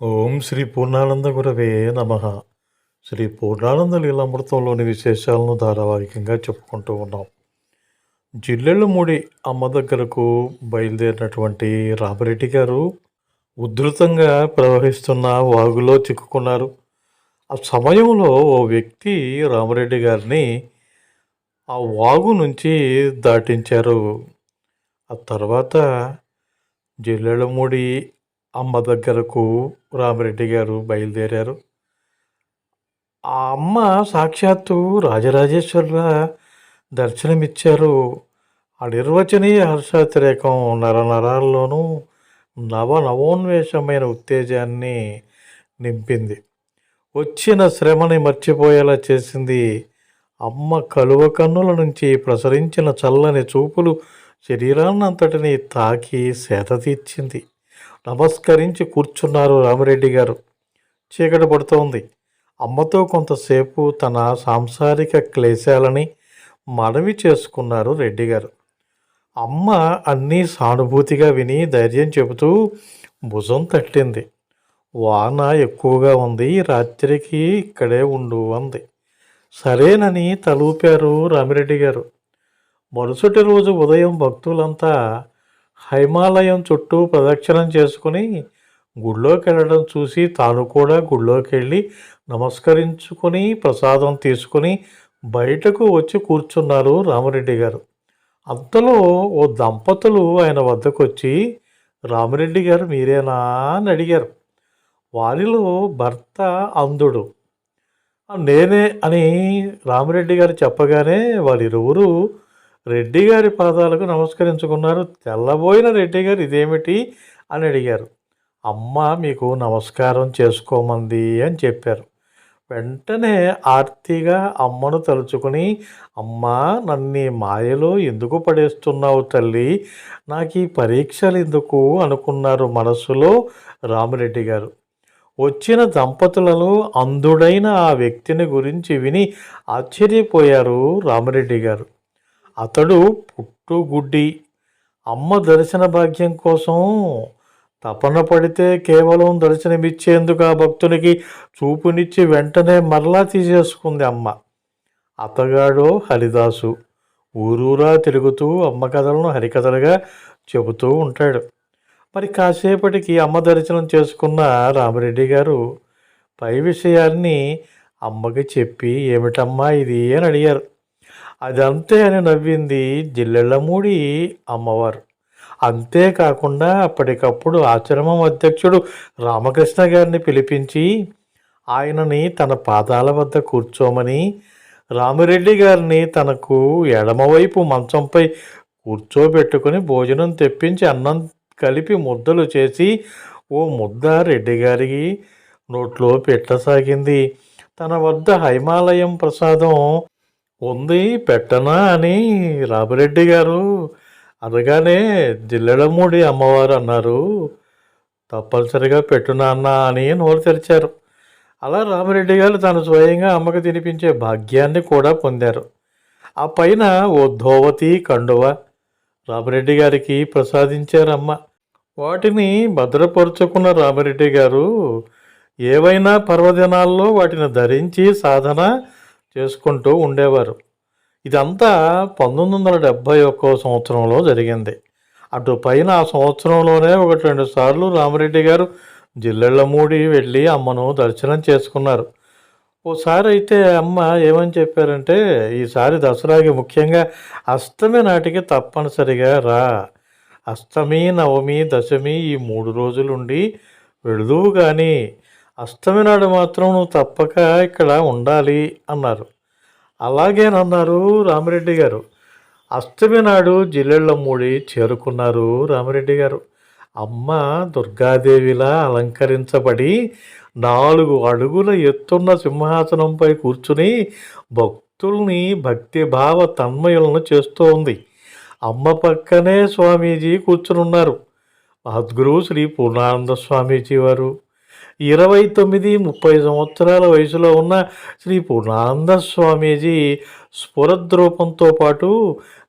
ఓం శ్రీ పూర్ణానంద గురవే నమ. శ్రీ పూర్ణానంద లీలామృతంలోని విశేషాలను ధారావాహికంగా చెప్పుకుంటూ ఉన్నాం. జిల్లెళ్ళమూడి అమ్మ దగ్గరకు బయలుదేరినటువంటి రామరెడ్డి గారు ఉధృతంగా ప్రవహిస్తున్న వాగులో చిక్కుకున్నారు. ఆ సమయంలో ఓ వ్యక్తి రామరెడ్డి గారిని ఆ వాగు నుంచి దాటించారు. ఆ తర్వాత జిల్లెళ్ళమూడి అమ్మ దగ్గరకు రామిరెడ్డి గారు బయలుదేరారు. ఆ అమ్మ సాక్షాత్తు రాజరాజేశ్వరుల దర్శనమిచ్చారు. ఆ నిర్వచనీయ హర్షాతిరేకం నరనరాల్లోనూ నవ నవోన్మేషమైన ఉత్తేజాన్ని నింపింది. వచ్చిన శ్రమని మర్చిపోయేలా చేసింది. అమ్మ కలువ కన్నుల నుంచి ప్రసరించిన చల్లని చూపులు శరీరాన్నంతటిని తాకి సేత తీర్చింది. నమస్కరించి కూర్చున్నారు రామిరెడ్డి గారు. చీకటి పడుతోంది. అమ్మతో కొంతసేపు తన సాంసారిక క్లేశాలని మనవి చేసుకున్నారు రెడ్డి గారు. అమ్మ అన్నీ సానుభూతిగా విని ధైర్యం చెబుతూ భుజం తట్టింది. వాన ఎక్కువగా ఉంది. రాత్రికి ఇక్కడే ఉండు అంది. సరేనని తలూపారు రామిరెడ్డి గారు. మరుసటి రోజు ఉదయం భక్తులంతా హిమాలయం చుట్టూ ప్రదక్షిణం చేసుకుని గుళ్ళోకి వెళ్ళడం చూసి తాను కూడా గుళ్ళోకి వెళ్ళి నమస్కరించుకొని ప్రసాదం తీసుకుని బయటకు వచ్చి కూర్చున్నారు రామరెడ్డి గారు. అంతలో ఓ దంపతులు ఆయన వద్దకు వచ్చి రామరెడ్డి గారు మీరేనా? అని అడిగారు. వారిలో భర్త అంధుడు. నేనే అని రామరెడ్డి గారు చెప్పగానే వారిరువురు రెడ్డి గారి పాదాలకు నమస్కరించుకున్నారు. తెల్లబోయిన రెడ్డి గారు ఇదేమిటి అని అడిగారు. అమ్మ మీకు నమస్కారం చేసుకోమంది అని చెప్పారు. వెంటనే ఆర్తిగా అమ్మను తలుచుకుని అమ్మ నన్ను మాయలో ఎందుకు పడేస్తున్నావు తల్లి? నాకు ఈ పరీక్షలు ఎందుకు అనుకున్నారు మనసులో రామిరెడ్డి గారు. వచ్చిన దంపతులలో అందుడైన ఆ వ్యక్తిని గురించి విని ఆశ్చర్యపోయారు రామిరెడ్డి గారు. అతడు పుట్టుగుడ్డి. అమ్మ దర్శన భాగ్యం కోసం తపన పడితే కేవలం దర్శనమిచ్చేందుకు ఆ భక్తునికి చూపునిచ్చి వెంటనే మరలా తీసేసుకుంది అమ్మ. అతగాడో హరిదాసు ఊరూరా తిరుగుతూ అమ్మ కథలను హరికథలుగా చెబుతూ ఉంటాడు. మరి కాసేపటికి అమ్మ దర్శనం చేసుకున్న రామరెడ్డి గారు పై విషయాన్ని అమ్మకి చెప్పి ఏమిటమ్మా ఇది? అని అడిగారు. అదంతే అని నవ్వింది జిల్లెళ్ళమూడి అమ్మవారు. అంతేకాకుండా అప్పటికప్పుడు ఆశ్రమం అధ్యక్షుడు రామకృష్ణ గారిని పిలిపించి ఆయనని తన పాదాల వద్ద కూర్చోమని రామిరెడ్డి గారిని తనకు ఎడమవైపు మంచంపై కూర్చోబెట్టుకుని భోజనం తెప్పించి అన్నం కలిపి ముద్దలు చేసి ఓ ముద్ద రెడ్డి గారికి నోట్లో పెట్టసాగింది. తన వద్ద హైమాలయం ప్రసాదం ఉంది పెట్టనా అని రామిరెడ్డి గారు అనగానే జిల్లెడమూడి అమ్మవారు అన్నారు. తప్పనిసరిగా పెట్టునాన్న అని నోరు తెరిచారు. అలా రామిరెడ్డి గారు తను స్వయంగా అమ్మకు తినిపించే భాగ్యాన్ని కూడా పొందారు. ఆ పైన ఓ ధోవతి కండువ రామిరెడ్డి గారికి ప్రసాదించారమ్మ. వాటిని భద్రపరుచుకున్న రామిరెడ్డి గారు ఏవైనా పర్వదినాల్లో వాటిని ధరించి సాధన చేసుకుంటూ ఉండేవారు. ఇదంతా పంతొమ్మిది వందల డెబ్భై ఒక్కో సంవత్సరంలో జరిగింది. అటు పైన ఆ సంవత్సరంలోనే ఒకటి రెండు సార్లు రామరెడ్డి గారు జిల్లెళ్ళమూడి వెళ్ళి అమ్మను దర్శనం చేసుకున్నారు. ఓసారి అయితే అమ్మ ఏమని చెప్పారంటే ఈసారి దసరాకి ముఖ్యంగా అష్టమి నాటికి తప్పనిసరిగా రా. అష్టమి నవమి దశమి ఈ మూడు రోజులుండి వెళుదువు కానీ అష్టమి నాడు మాత్రం నువ్వు తప్పక ఇక్కడ ఉండాలి అన్నారు. అలాగేనన్నారు రామిరెడ్డి గారు. అష్టమి నాడు జిల్లెళ్ళమ్మూడి చేరుకున్నారు రామిరెడ్డి గారు. అమ్మ దుర్గాదేవిలా అలంకరించబడి నాలుగు అడుగుల ఎత్తున్న సింహాసనంపై కూర్చుని భక్తుల్ని భక్తిభావ తన్మయులను చేస్తూ ఉంది అమ్మ పక్కనే స్వామీజీ కూర్చునున్నారు. మహద్గురు శ్రీ పూర్ణానంద స్వామీజీ వారు. ఇరవై తొమ్మిది ముప్పై సంవత్సరాల వయసులో ఉన్న శ్రీ పూర్ణానంద స్వామీజీ స్ఫురద్రూపంతో పాటు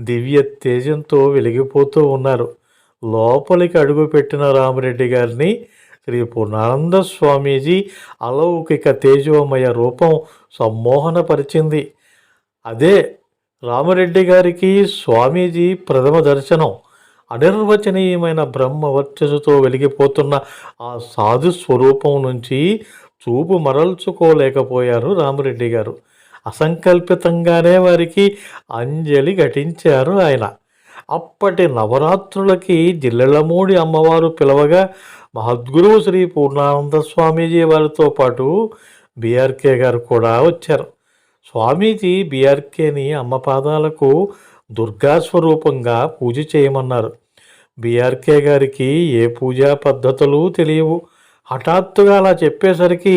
దివ్య తేజంతో వెలిగిపోతూ ఉన్నారు. లోపలికి అడుగుపెట్టిన రామరెడ్డి గారిని శ్రీ పూర్ణానంద స్వామీజీ అలౌకిక తేజోమయ రూపం సమ్మోహనపరిచింది. అదే రామరెడ్డి గారికి స్వామీజీ ప్రథమ దర్శనం. అనిర్వచనీయమైన బ్రహ్మ వర్చస్సుతో వెలిగిపోతున్న ఆ సాధు స్వరూపం నుంచి చూపు మరల్చుకోలేకపోయారు రామరెడ్డి గారు. అసంకల్పితంగానే వారికి అంజలి ఘటించారు ఆయన. అప్పటి నవరాత్రులకి జిల్లెళ్ళమూడి అమ్మవారు పిలవగా మహద్గురువు శ్రీ పూర్ణానంద స్వామీజీ వారితో పాటు బీఆర్కే గారు కూడా వచ్చారు. స్వామీజీ బీఆర్కేని అమ్మ పాదాలకు దుర్గా స్వరూపంగా పూజ చేయమన్నారు. బీఆర్కే గారికి ఏ పూజా పద్ధతులు తెలియవు. హఠాత్తుగా అలా చెప్పేసరికి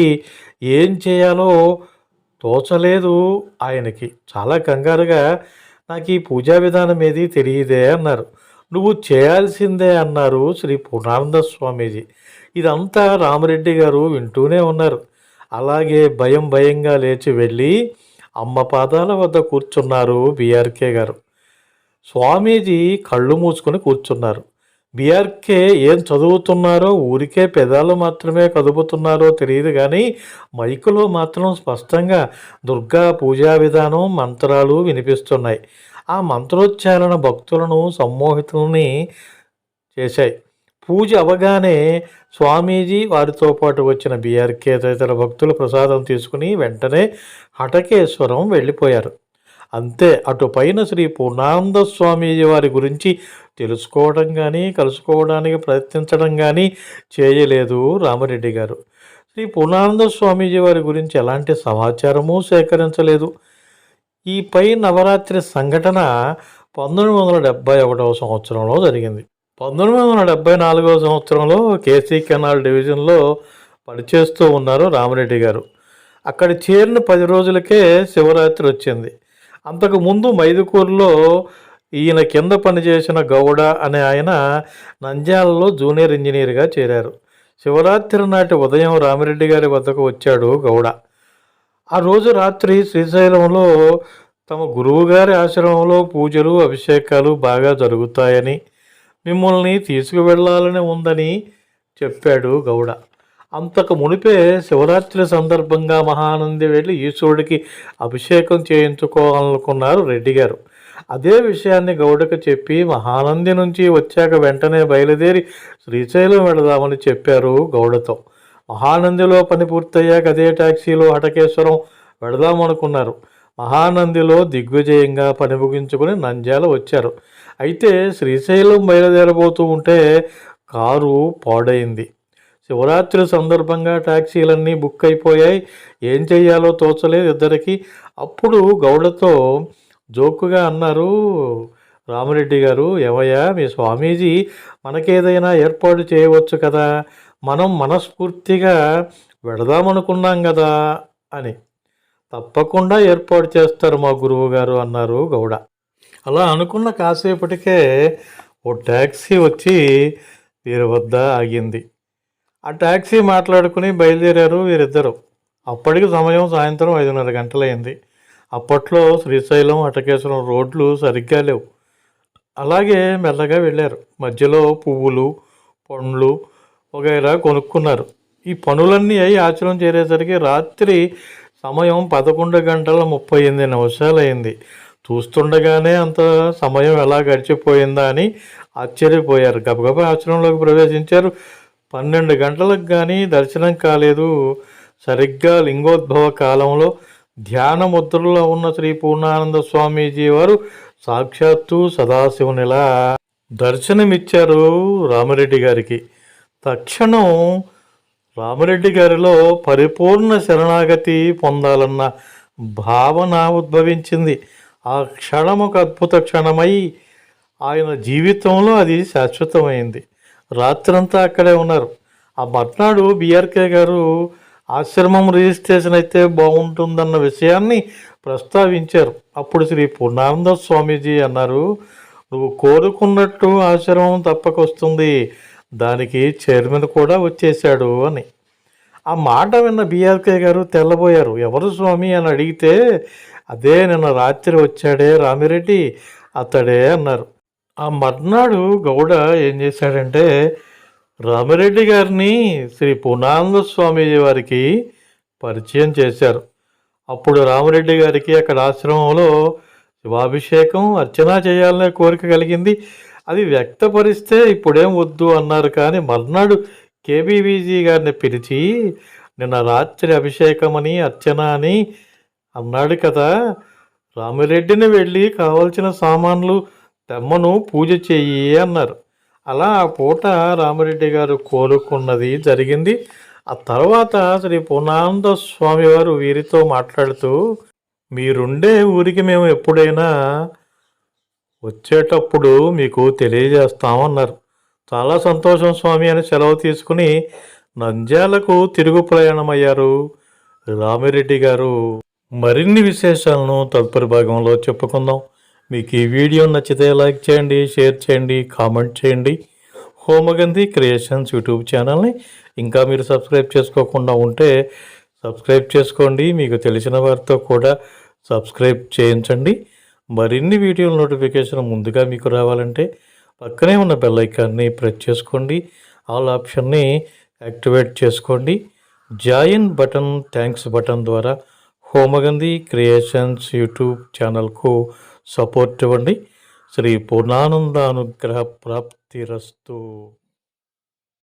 ఏం చేయాలో తోచలేదు ఆయనకి. చాలా కంగారుగా నాకు ఈ పూజా విధానం ఏది తెలియదే అన్నారు. నువ్వు చేయాల్సిందే అన్నారు శ్రీ పూర్ణానంద స్వామీజీ. ఇదంతా రామరెడ్డి గారు వింటూనే ఉన్నారు. అలాగే భయం భయంగా లేచి వెళ్ళి అమ్మ పాదాల వద్ద కూర్చున్నారు బీఆర్కే గారు. స్వామీజీ కళ్ళు మూసుకొని కూర్చున్నారు. బీఆర్కే ఏం చదువుతున్నారో ఊరికే పెదాలు మాత్రమే కదుపుతున్నారో తెలియదు కానీ మైకులో మాత్రం స్పష్టంగా దుర్గా పూజా విధానం మంత్రాలు వినిపిస్తున్నాయి. ఆ మంత్రోచ్చారణ భక్తులను సమ్మోహితులని చేశాయి. పూజ అవగానే స్వామీజీ వారితో పాటు వచ్చిన బీఆర్కే తదితర భక్తులు ప్రసాదం తీసుకుని వెంటనే హటకేశ్వరం వెళ్ళిపోయారు. అంతే. అటు పైన శ్రీ పూర్ణానంద స్వామీజీ వారి గురించి తెలుసుకోవడం కానీ కలుసుకోవడానికి ప్రయత్నించడం కానీ చేయలేదు రామరెడ్డి గారు. శ్రీ పూర్ణానంద స్వామీజీ వారి గురించి ఎలాంటి సమాచారము సేకరించలేదు. ఈ పై నవరాత్రి సంఘటన పంతొమ్మిది వందల డెబ్బై ఒకటవ సంవత్సరంలో జరిగింది. పంతొమ్మిది వందల డెబ్బై నాలుగవ సంవత్సరంలో కేసీ కెనాల్ డివిజన్లో పనిచేస్తూ ఉన్నారు రామరెడ్డి గారు. అక్కడ చేరిన పది రోజులకే శివరాత్రి వచ్చింది. అంతకుముందు మైదుకూరులో ఈయన కింద పనిచేసిన గౌడ అనే ఆయన నంద్యాలలో జూనియర్ ఇంజనీర్గా చేరారు. శివరాత్రి నాటి ఉదయం రామిరెడ్డి గారి వద్దకు వచ్చాడు గౌడ. ఆ రోజు రాత్రి శ్రీశైలంలో తమ గురువుగారి ఆశ్రమంలో పూజలు అభిషేకాలు బాగా జరుగుతాయని మిమ్మల్ని తీసుకువెళ్ళాలని ఉందని చెప్పాడు గౌడ. అంతకు మునిపే శివరాత్రి సందర్భంగా మహానంది వెళ్ళి ఈశ్వరుడికి అభిషేకం చేయించుకోవాలనుకున్నారు రెడ్డి గారు. అదే విషయాన్ని గౌడకు చెప్పి మహానంది నుంచి వచ్చాక వెంటనే బయలుదేరి శ్రీశైలం వెళదామని చెప్పారు గౌడతో. మహానందిలో పని పూర్తయ్యాక అదే ట్యాక్సీలో హటకేశ్వరం వెళదామనుకున్నారు. మహానందిలో దిగ్విజయంగా పని ముగించుకుని నంద్యాల వచ్చారు. అయితే శ్రీశైలం బయలుదేరబోతూ ఉంటే కారు పాడైంది. శివరాత్రి సందర్భంగా ట్యాక్సీలన్నీ బుక్ అయిపోయాయి. ఏం చెయ్యాలో తోచలేదు ఇద్దరికి. అప్పుడు గౌడతో జోకుగా అన్నారు రామరెడ్డి గారు ఏవయ్యా మీ స్వామీజీ మనకేదైనా ఏర్పాటు చేయవచ్చు కదా. మనం మనస్ఫూర్తిగా వెడదామనుకున్నాం కదా అని. తప్పకుండా ఏర్పాటు చేస్తారు మా గురువు గారు అన్నారు గౌడ. అలా అనుకున్న కాసేపటికే ఓ ట్యాక్సీ వచ్చి వీరి వద్ద ఆగింది. ఆ ట్యాక్సీ మాట్లాడుకుని బయలుదేరారు వీరిద్దరు. అప్పటికి సమయం సాయంత్రం ఐదున్నర గంటలైంది. అప్పట్లో శ్రీశైలం అటకేశ్వరం రోడ్లు సరిగ్గా లేవు. అలాగే మెల్లగా వెళ్ళారు. మధ్యలో పువ్వులు పండ్లు వగైరా కొనుక్కున్నారు. ఈ పనులన్నీ అయి ఆచరణ చేరేసరికి రాత్రి సమయం పదకొండు గంటల ముప్పై ఎనిమిది నిమిషాలైంది. చూస్తుండగానే అంత సమయం ఎలా గడిచిపోయిందా అని ఆశ్చర్యపోయారు. గబగబా ఆశ్రమంలోకి ప్రవేశించారు. పన్నెండు గంటలకు కానీ దర్శనం కాలేదు. సరిగ్గా లింగోద్భవ కాలంలో ధ్యాన ముద్రలో ఉన్న శ్రీ పూర్ణానంద స్వామీజీ వారు సాక్షాత్తు సదాశివునిలా దర్శనమిచ్చారు రామరెడ్డి గారికి. తక్షణం రామరెడ్డి గారిలో పరిపూర్ణ శరణాగతి పొందాలన్న భావన ఉద్భవించింది. ఆ క్షణం ఒక అద్భుత క్షణమై ఆయన జీవితంలో అది శాశ్వతమైంది. రాత్రంతా అక్కడే ఉన్నారు. ఆ మర్నాడు బీఆర్కే గారు ఆశ్రమం రిజిస్ట్రేషన్ అయితే బాగుంటుందన్న విషయాన్ని ప్రస్తావించారు. అప్పుడు శ్రీ పూర్ణానంద స్వామీజీ అన్నారు నువ్వు కోరుకున్నట్టు ఆశ్రమం తప్పకొస్తుంది. దానికి చైర్మన్ కూడా వచ్చేశాడు అని. ఆ మాట విన్న బీఆర్కే గారు తెల్లబోయారు. ఎవరు స్వామి? అని అడిగితే అదే నిన్న రాత్రి వచ్చాడే రామిరెడ్డి అతడే అన్నారు. ఆ మర్నాడు గౌడ ఏం చేశాడంటే రామిరెడ్డి గారిని శ్రీ పూర్ణానంద స్వామీజీ వారికి పరిచయం చేశారు. అప్పుడు రామిరెడ్డి గారికి అక్కడ ఆశ్రమంలో శివాభిషేకం అర్చన చేయాలనే కోరిక కలిగింది. అది వ్యక్తపరిస్తే ఇప్పుడేం వద్దు అన్నారు. కానీ మర్నాడు కేబీవీజీ గారిని పిలిచి నిన్న రాత్రి అభిషేకం అని అర్చన అని అన్నాడు కదా. రామిరెడ్డిని వెళ్ళి కావలసిన సామాన్లు తెమ్మను పూజ చెయ్యి అన్నారు. అలా ఆ పూట రామిరెడ్డి గారు కోరుకున్నది జరిగింది. ఆ తర్వాత శ్రీ పూర్ణానంద స్వామి వారు వీరితో మాట్లాడుతూ మీరుండే ఊరికి మేము ఎప్పుడైనా వచ్చేటప్పుడు మీకు తెలియజేస్తామన్నారు. చాలా సంతోషం స్వామి అని సెలవు తీసుకుని నంద్యాలకు తిరుగు ప్రయాణమయ్యారు రామిరెడ్డి గారు. మరిన్ని విశేషాలను తదుపరి భాగంలో చెప్పుకుందాం. మీకు ఈ వీడియో నచ్చితే లైక్ చేయండి షేర్ చేయండి కామెంట్ చేయండి. హోమగంధి క్రియేషన్స్ యూట్యూబ్ ఛానల్ని ఇంకా మీరు సబ్స్క్రైబ్ చేసుకోకుండా ఉంటే సబ్స్క్రైబ్ చేసుకోండి. మీకు తెలిసిన వారితో కూడా సబ్స్క్రైబ్ చేయించండి. మరిన్ని వీడియోల నోటిఫికేషన్ ముందుగా మీకు రావాలంటే పక్కనే ఉన్న బెల్ ఐకాన్ని ప్రెస్ చేసుకోండి. ఆల్ ఆప్షన్ని యాక్టివేట్ చేసుకోండి. జాయిన్ బటన్ థ్యాంక్స్ బటన్ ద్వారా హోమగంధి క్రియేషన్స్ యూట్యూబ్ ఛానల్కు సపోర్ట్ ఇవ్వండి. శ్రీ పూర్ణానంద అనుగ్రహ ప్రాప్తిరస్తు.